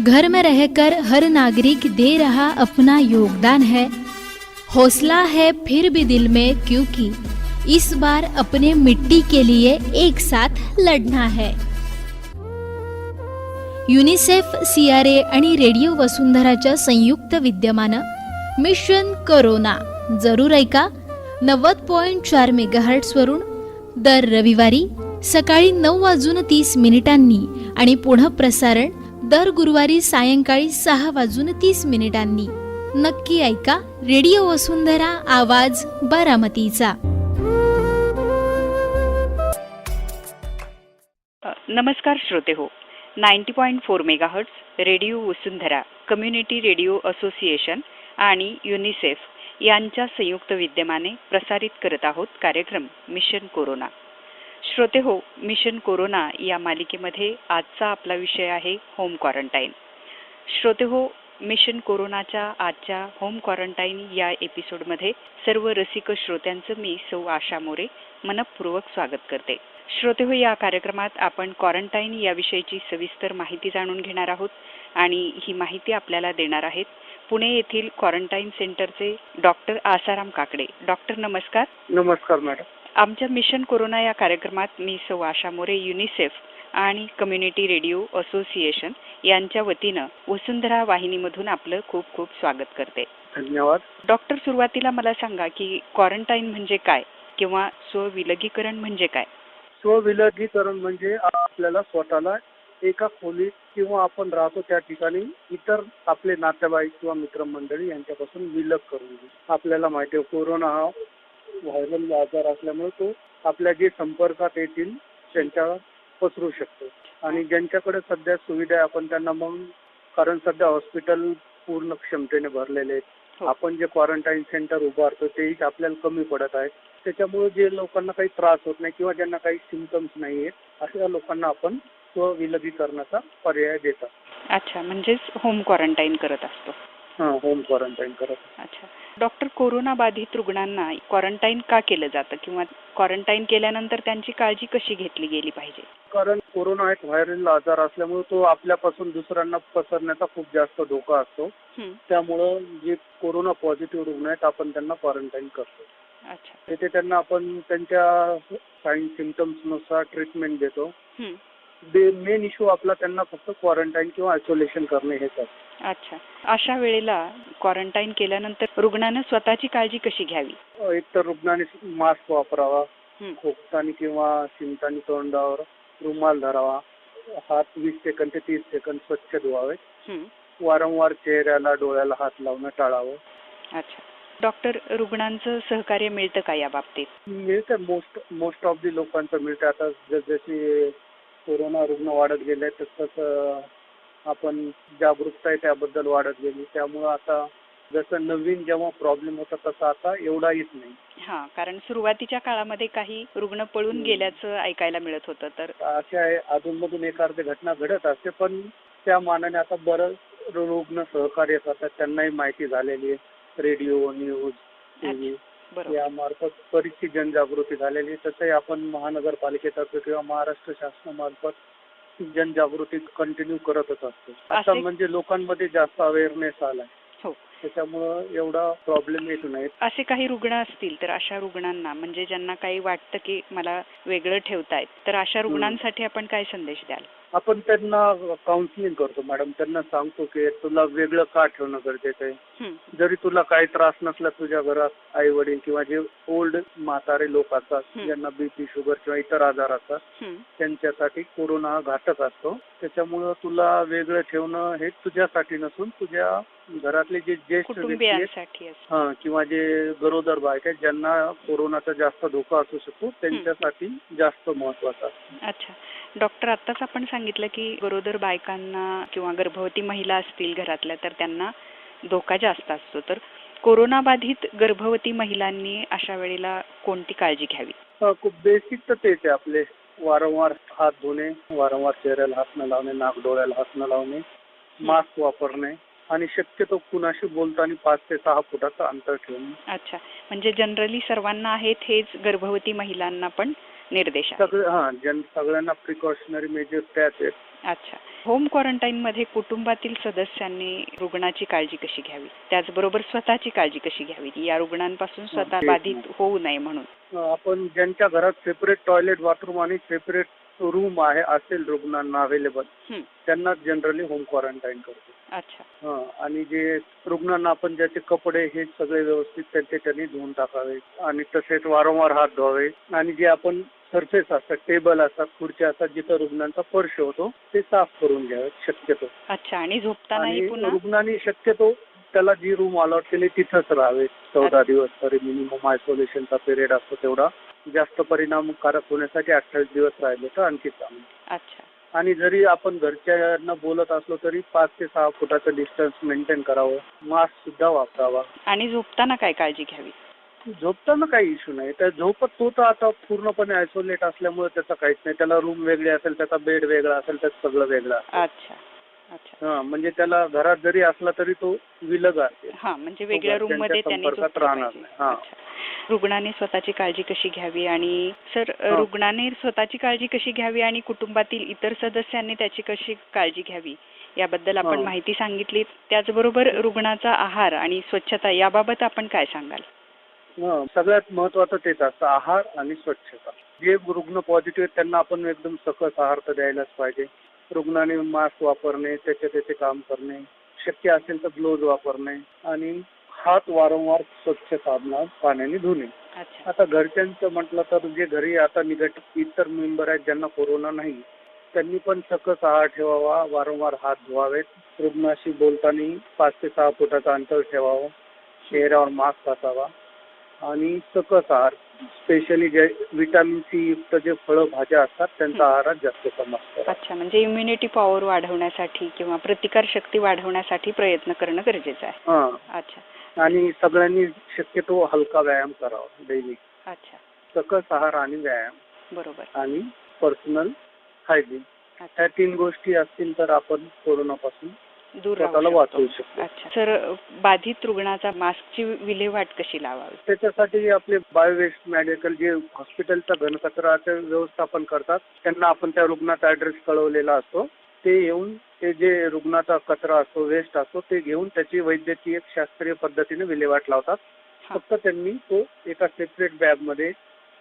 घर में रहकर हर नागरिक दे रहा अपना योगदान है। हौसला है फिर भी दिल में क्योंकि इस बार अपने मिट्टी के लिए एक साथ लढना है। युनिसेफ सी आर ए आणि रेडिओ वसुंधराच्या संयुक्त विद्यमानं मिशन करोना. जरूर ऐका. नव्वद पॉईंट चार मेगाहर्ट्सवरून दर रविवारी सकाळी नऊ वाजून तीस मिनिटांनी आणि पुढं प्रसारण दर गुरुवारी सायंकाळी सहा वाजून तीस मिनिटांनी. नक्की ऐका रेडिओ वसुंधरा आवाज बारामतीचा. नमस्कार श्रोते हो. Ninety point four megahertz radio Vasundhara community radio association आणि युनिसेफ यांच्या संयुक्त विद्यमाने प्रसारित करत आहोत कार्यक्रम मिशन कोरोना. श्रोते हो मिशन कोरोना या मालिकेमध्ये आजचा आपला विषय आहे होम क्वारंटाईन श्रोते हो मिशन कोरोनाच्या आजच्या होम क्वारंटाईन या एपिसोडमध्ये सर्व रसिक श्रोत्यांचं मी सौ आशा मोरे मनपूर्वक स्वागत करते. श्रोते हो या कार्यक्रमात आपण क्वारंटाईन याविषयीची सविस्तर माहिती जाणून घेणार आहोत आणि ही माहिती आपल्याला देणार आहेत पुणे येथील क्वारंटाईन सेंटरचे डॉक्टर आसाराम काकडे. डॉक्टर नमस्कार. नमस्कार मॅडम. आमच्या मिशन कोरोना या कार्यक्रमात मी सौ आशा मोरे युनिसेफ आणि कम्युनिटी रेडिओ असोसिएशन यांच्या वतीनं वसुंधरा वाहिनीमधून आपलं खूप खूप स्वागत करते. धन्यवाद. डॉक्टर सुरुवातीला मला सांगा की क्वारंटाईन म्हणजे काय किंवा स्वविलगीकरण म्हणजे काय? स्वविलगीकरण म्हणजे आपल्याला स्वतःला एका खोलीत किंवा आपण राहतो त्या ठिकाणी इतर आपले नातेवाईक किंवा मित्रमंडळी यांच्यापासून विलग करून घेऊ आपल्याला माहिती आहे कोरोना हा व्हायरल आजार असल्यामुळे तो आपल्या जे संपर्कात येतील त्यांच्यावर पसरू शकतो. आणि ज्यांच्याकडे सध्या सुविधा आहे आपण त्यांना मग कारण सध्या हॉस्पिटल पूर्ण क्षमतेने भरलेले आहेत. हो. आपण जे क्वारंटाईन सेंटर उभारतो तेही आपल्याला कमी पडत आहे. त्याच्यामुळे जे लोकांना काही त्रास होत नाही किंवा ज्यांना काही सिमटम्स नाही आहेत अशा लोकांना आपण स्वविलगीकरणाचा पर्याय देतात. अच्छा म्हणजेच होम क्वारंटाईन करत असतो. होम क्वारंटाईन करत. अच्छा. डॉक्टर कोरोना बाधित रुग्णांना क्वारंटाईन का केलं जातं? किंवा क्वारंटाईन केल्यानंतर त्यांची काळजी कशी घेतली गेली पाहिजे? कारण कोरोना एक व्हायरल आजार असल्यामुळे तो आपल्यापासून दुसऱ्यांना पसरण्याचा खूप जास्त धोका असतो. हं, त्यामुळं जे कोरोना पॉझिटिव्ह रुग्ण आहेत आपण त्यांना क्वारंटाईन करतो. अच्छा. तिथे त्यांना आपण त्यांच्या साईन सिमटम्सनुसार ट्रीटमेंट देतो. हं, मेन इश्यू आपला त्यांना फक्त क्वारंटाईन किंवा आयसोलेशन करणे हेच आहे. अच्छा. अशा वेळेला क्वारंटाईन केल्यानंतर रुग्णानं स्वतःची काळजी कशी घ्यावी? एक तर रुग्णाने मास्क वापरावा हं, खोकतानी किंवा शिंकतानी तोंडावर रुमाल धरावा हात वीस सेकंद ते तीस सेकंद स्वच्छ धुवावे हं, वारंवार चेहऱ्याला डोळ्याला हात लावणं टाळावं. अच्छा. डॉक्टर रुग्णांचं सहकार्य मिळतं का या बाबतीत? मिळतं मोस्ट मोस्ट ऑफ दी लोकांचं मिळतं. आता जसे कोरोना रुग्ण वाढत गेले तसं तसं आपण जागरूकता आहे त्याबद्दल वाढत गेली. त्यामुळं आता जसं नवीन जेव्हा प्रॉब्लेम होता तसा आता एवढा येत नाही. हा कारण सुरुवातीच्या काळामध्ये काही रुग्ण पळून. गेल्याचं ऐकायला मिळत होतं तर असे आहे अधूनमधून एखादी घटना घडत असते पण त्या मानाने आता बरंच रुग्ण सहकार्य करतात त्यांनाही माहिती झालेली आहे. रेडिओ न्यूज टी व्ही बरोबर यामार्फत बरीचशी जनजागृती झालेली तसंही आपण महानगरपालिकेतर्फे किंवा महाराष्ट्र शासनामार्फत जनजागृती कंटिन्यू करतच असतो. आता असे- म्हणजे लोकांमध्ये जास्त अवेअरनेस आलाय. हो. त्याच्यामुळं एवढा प्रॉब्लेम येत नाही. असे काही रुग्ण असतील तर अशा रुग्णांना म्हणजे ज्यांना काही वाटतं की मला वेगळं ठेवतायत तर अशा रुग्णांसाठी आपण काय संदेश द्याल? आपण त्यांना काउन्सिलिंग करतो मॅडम त्यांना सांगतो की तुला वेगळं का ठेवणं गरजेचं आहे? जरी तुला काही त्रास नसला तुझ्या घरात आई वडील किंवा जे ओल्ड म्हातारे लोक असतात. ज्यांना बीपी शुगर किंवा इतर आजार असतात त्यांच्यासाठी कोरोना हा घातक असतो. त्याच्यामुळं तुला वेगळं ठेवणं हे तुझ्यासाठी नसून तुझ्या घरातले जे ज्येष्ठ व्यक्ती आहेत कुटुंबियांसाठी हा किंवा जे गरोदर बायक आहेत ज्यांना कोरोनाचा जास्त धोका असू शकतो त्यांच्यासाठी जास्त महत्त्वाचा. अच्छा. डॉक्टर आत्ताच आपण सांगितलं की गरोदर बायकांना किंवा गर्भवती महिला असतील घरातल्या तर त्यांना धोका जास्त असतो. तर कोरोना बाधित गर्भवती महिलांनी अशा वेळेला कोणती काळजी घ्यावी? हा, खूप बेसिक तर तेच आहे आपले. वारंवार हात धुणे वारंवार चेहऱ्याला हात न लावणे नाक डोळ्याला हात न लावणे मास्क वापरणे आणि शक्यतो कुणाशी बोलताना पाच ते सहा फुटाचं अंतर ठेवणे. अच्छा. म्हणजे जनरली सर्वांना आहेत हेच गर्भवती महिलांना पण निर्देश सगळे हा जन सगळ्यांना प्रिकॉशनरी मेजर्स त्याच आहेत. अच्छा. होम क्वारंटाईनमध्ये कुटुंबातील सदस्यांनी रुग्णाची काळजी कशी घ्यावी? त्याचबरोबर स्वतःची काळजी कशी घ्यावी? या रुग्णांपासून स्वतः बाधित. होऊ नये म्हणून. आपण ज्यांच्या घरात सेपरेट टॉयलेट बाथरूम आणि सेपरेट रूम आहे असेल रुग्णांना अवेलेबल हं. त्यांना जनरली होम क्वारंटाईन करतो. अच्छा. हं, आणि जे रुग्णांना आपण ज्याचे कपडे हे सगळे व्यवस्थित त्यांचे त्यांनी धुवून टाकावे आणि तसेच वारंवार हात धुवावे. आणि जे आपण सरफेस असतात टेबल असतात खुर्च्या असतात जिथं रुग्णांचा स्पर्श होतो ते साफ करून घ्यावे शक्यतो. अच्छा आणि झोपतानाही आणि पुन्हा? रुग्णांनी शक्यतो त्याला जी रूम अलॉट केली तिथंच राहावे. चौदा दिवस तरी मिनिमम आयसोलेशनचा पिरियड असतो तेवढा. जास्त परिणामकारक होण्यासाठी अठ्ठावीस दिवस राहिले तर आणखी चांगलं. अच्छा. आणि जरी आपण घरच्यांना बोलत असलो तरी पाच ते सहा फुटाचं डिस्टन्स मेंटेन करावं मास्क सुद्धा वापरावा. आणि झोपताना काय काळजी घ्यावी? झोपताना काही इश्यू नाही. त्या झोपत तो तर आता पूर्णपणे आयसोलेट असल्यामुळे त्याचा काहीच नाही. त्याला रूम वेगळी असेल त्याचा बेड वेगळा असेल त्याचं सगळं वेगळं. अच्छा. हा म्हणजे त्याला घरात जरी असला तरी तो विलग असेल म्हणजे वेगळ्या रूममध्ये राहणार. नाही. रुग्णाने स्वतःची काळजी कशी घ्यावी आणि सर हा. रुग्णाने स्वतःची काळजी कशी घ्यावी आणि कुटुंबातील इतर सदस्यांनी त्याची कशी काळजी घ्यावी याबद्दल आपण हा. माहिती सांगितली त्याचबरोबर रुग्णाचा आहार आणि स्वच्छता याबाबत आपण काय सांगाल? हा, सगळ्यात महत्वाचं तेच असतं आहार आणि स्वच्छता. जे रुग्ण पॉझिटिव्ह आहेत त्यांना आपण एकदम सकस आहार तर द्यायलाच पाहिजे. रुग्णाने मास्क वापरणे त्याचे त्याचे काम करणे. शक्य असेल तर ग्लोव्ज वापरणे. आणि हात वारंवार स्वच्छ साबणा पाण्याने धुणे. अच्छा. आता घरच्यांचं म्हटलं तर जे घरी आता निगट इतर मेंबर आहेत ज्यांना कोरोना नाही त्यांनी पण सकस आहार ठेवावा वारंवार हात धुवावेत. रुग्णाशी बोलताना पाच ते सहा फुटाचं अंतर ठेवावं चेहऱ्यावर मास्क असावा आणि सकस आहार स्पेशली जे विटॅमिन सी युक्त जे फळं भाज्या असतात त्यांचा आहारात जास्त करा. अच्छा म्हणजे इम्युनिटी पॉवर वाढवण्यासाठी किंवा प्रतिकार शक्ती वाढवण्यासाठी प्रयत्न करणं गरजेचं आहे. अच्छा. आणि सगळ्यांनी शक्यतो हलका व्यायाम करावा डेली अच्छा. सकस आहार आणि व्यायाम. बरोबर. आणि पर्सनल हायजीन अच्छा. ह्या तीन गोष्टी असतील तर आपण कोरोनापासून दूर स्वतःला वाचवू शकतो. शकतो. अच्छा. सर बाधित रुग्णाचा मास्कची विल्हेवाट कशी लावावी? त्याच्यासाठी आपले बायोवेस्ट मेडिकल जे हॉस्पिटलचा घनकचराचं व्यवस्थापन करतात त्यांना आपण त्या रुग्णाचा ऍड्रेस कळवलेला असतो. ते येऊन ते जे रुग्णाचा कचरा असतो वेस्ट असतो ते घेऊन त्याची वैद्यकीय शास्त्रीय पद्धतीने विल्हेवाट लावतात. फक्त त्यांनी तो एका सेपरेट बॅगमध्ये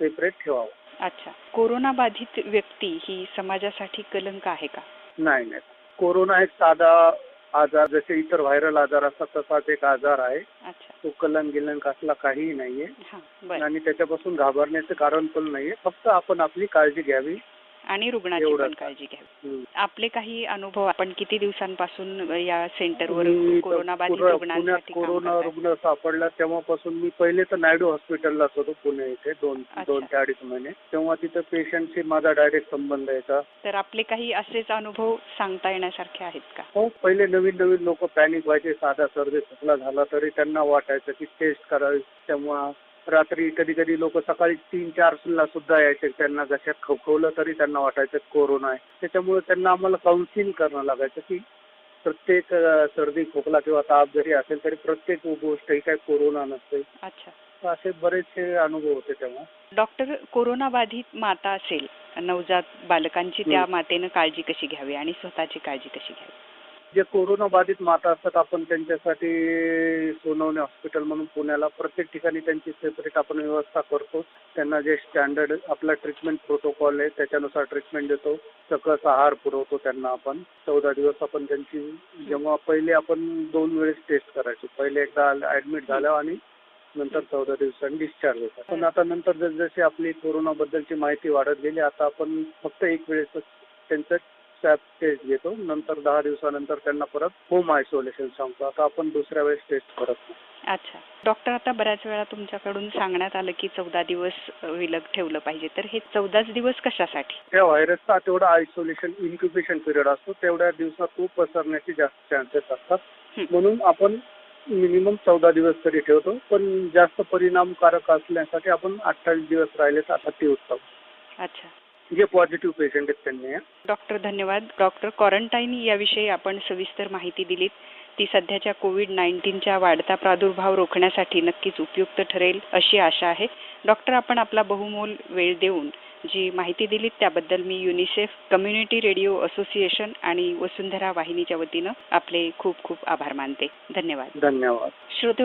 सेपरेट ठेवावा. अच्छा. कोरोना बाधित व्यक्ती ही समाजासाठी कलंक आहे का? नाही नाही. कोरोना एक साधा आजार जसे इतर व्हायरल आजार असतात तसाच एक आजार आहे. अच्छा. तो कलंक गिलंक असला काहीही नाहीये. हा बरं. आणि त्याच्यापासून घाबरण्याचं कारण पण नाहीये. फक्त आपण आपली काळजी घ्यावी. आणि रुग्णाची एवढंच. पण काळजी घ्यावी हम्म. आपले काही अनुभव आपण किती दिवसांपासून या सेंटरवर मी तर कोरोना बाधित पुरा- रुग्णांसाठी काम कोरोना करताय? रुग्ण सापडला तेव्हापासून मी पहिले तर नायडू हॉस्पिटललाच होतो पुणे इथे दोन अच्छा. दोन ते अडीच महिने तेव्हा तिथं पेशंटशी माझा डायरेक्ट संबंध यायचा तर आपले काही असेच अनुभव सांगता येण्यासारखे आहेत का हो पहिले नवीन नवीन लोक पॅनिक व्हायचे साधा सर्दी खोकला झाला तरी त्यांना वाटायचं की टेस्ट करावी तेव्हा रात्री कधी कधी लोक सकाळी तीन चार ला सुद्धा यायचे. त्यांना घशात खवखवलं तरी त्यांना वाटायचं कोरोना आहे. त्याच्यामुळे त्यांना आम्हाला काउन्सिलिंग करणं लागायचं की प्रत्येक सर्दी खोकला किंवा ताप जरी असेल तरी प्रत्येक गोष्ट ही काही कोरोना नसते. असे बरेचसे अनुभव होते तेव्हा. डॉक्टर कोरोना बाधित माता असेल नवजात बालकांची त्या. मातेनं काळजी कशी घ्यावी आणि स्वतःची काळजी कशी घ्यावी? जे कोरोना बाधित माता असतात आपण त्यांच्यासाठी सोनवणे हॉस्पिटल म्हणून पुण्याला प्रत्येक ठिकाणी त्यांची सेपरेट आपण व्यवस्था करतो. त्यांना जे स्टँडर्ड आपला ट्रीटमेंट प्रोटोकॉल आहे त्याच्यानुसार ट्रीटमेंट देतो. सकस आहार पुरवतो त्यांना आपण. चौदा दिवस आपण त्यांची जेव्हा पहिले आपण दोन वेळेस टेस्ट करायचो. पहिले एकदा ऍडमिट झालं आणि नंतर चौदा दिवसांनी डिस्चार्ज होतात. पण आता नंतर जसजशी आपली कोरोनाबद्दलची माहिती वाढत गेली आता आपण फक्त एक वेळेस त्यांचं स्वॅब टेस्ट घेतो. नंतर दहा दिवसानंतर त्यांना परत होम आयसोलेशन सांगतो. आता आपण दुसऱ्या वेळेस टेस्ट करत नाही. अच्छा. डॉक्टर आता बऱ्याच वेळा तुमच्याकडून सांगण्यात आलं की चौदा दिवस विलग ठेवलं पाहिजे. तर हे चौदाच दिवस कशासाठी? त्या व्हायरसचा तेवढा आयसोलेशन इन्क्युबेशन पिरियड असतो. तेवढ्या दिवसात तो पसरण्याचे जास्त चान्सेस असतात. म्हणून आपण मिनिमम चौदा दिवस तरी ठेवतो. पण जास्त परिणामकारक असण्यासाठी आपण अठ्ठावीस दिवस राहिले तर अति उत्तम. अच्छा. जे पॉझिटिव्ह पेशंट आहेत त्यांनी. डॉक्टर धन्यवाद. डॉक्टर क्वारंटाईन याविषयी आपण सविस्तर माहिती दिलीत. ती सध्याच्या कोविड नाईन्टीनच्या वाढता प्रादुर्भाव रोखण्यासाठी नक्कीच उपयुक्त ठरेल अशी आशा आहे. डॉक्टर आपण आपला बहुमोल वेळ देऊन जी माहिती दिलीत त्याबद्दल मी युनिसेफ कम्युनिटी रेडिओ असोसिएशन आणि वसुंधरा वाहिनीच्या वतीनं आपले खूप खूप आभार मानते. धन्यवाद. धन्यवाद. श्रोते